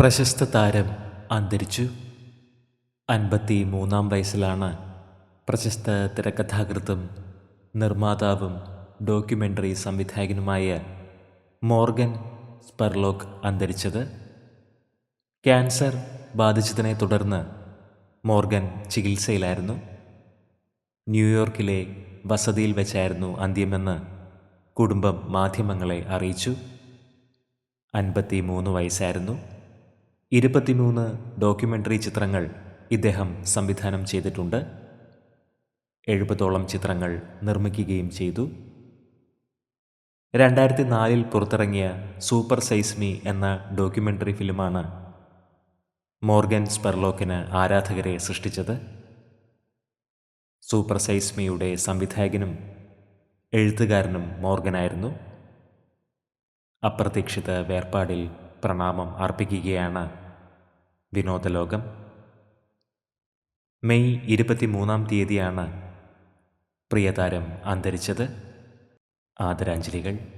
പ്രശസ്ത താരം അന്തരിച്ചു. അൻപത്തി മൂന്നാം വയസ്സിലാണ് പ്രശസ്ത തിരക്കഥാകൃത്തും നിർമ്മാതാവും ഡോക്യുമെന്ററി സംവിധായകനുമായ മോർഗൻ സ്പെർലോക്ക് അന്തരിച്ചത്. ക്യാൻസർ ബാധിച്ചതിനെ തുടർന്ന് മോർഗൻ ചികിത്സയിലായിരുന്നു. ന്യൂയോർക്കിലെ വസതിയിൽ വെച്ചായിരുന്നു അന്ത്യമെന്ന് കുടുംബം മാധ്യമങ്ങളെ അറിയിച്ചു. അൻപത്തി മൂന്ന് വയസ്സായിരുന്നു. ഇരുപത്തിമൂന്ന് ഡോക്യുമെന്ററി ചിത്രങ്ങൾ ഇദ്ദേഹം സംവിധാനം ചെയ്തിട്ടുണ്ട്. എഴുപതോളം ചിത്രങ്ങൾ നിർമ്മിക്കുകയും ചെയ്തു. രണ്ടായിരത്തി നാലിൽ പുറത്തിറങ്ങിയ സൂപ്പർ സൈസ് മീ എന്ന ഡോക്യുമെന്ററി ഫിലിമാണ് മോർഗൻ സ്പെർലോക്കിന് ആരാധകരെ സൃഷ്ടിച്ചത്. സൂപ്പർ സൈസ് മീയുടെ സംവിധായകനും എഴുത്തുകാരനും മോർഗനായിരുന്നു. അപ്രതീക്ഷിത വേർപാടിൽ പ്രണാമം അർപ്പിക്കുകയാണ്. വിനോദലോകം. മെയ് ഇരുപത്തിമൂന്നാം തീയതിയാണ് പ്രിയതാരം അന്തരിച്ചത്. ആദരാഞ്ജലികൾ.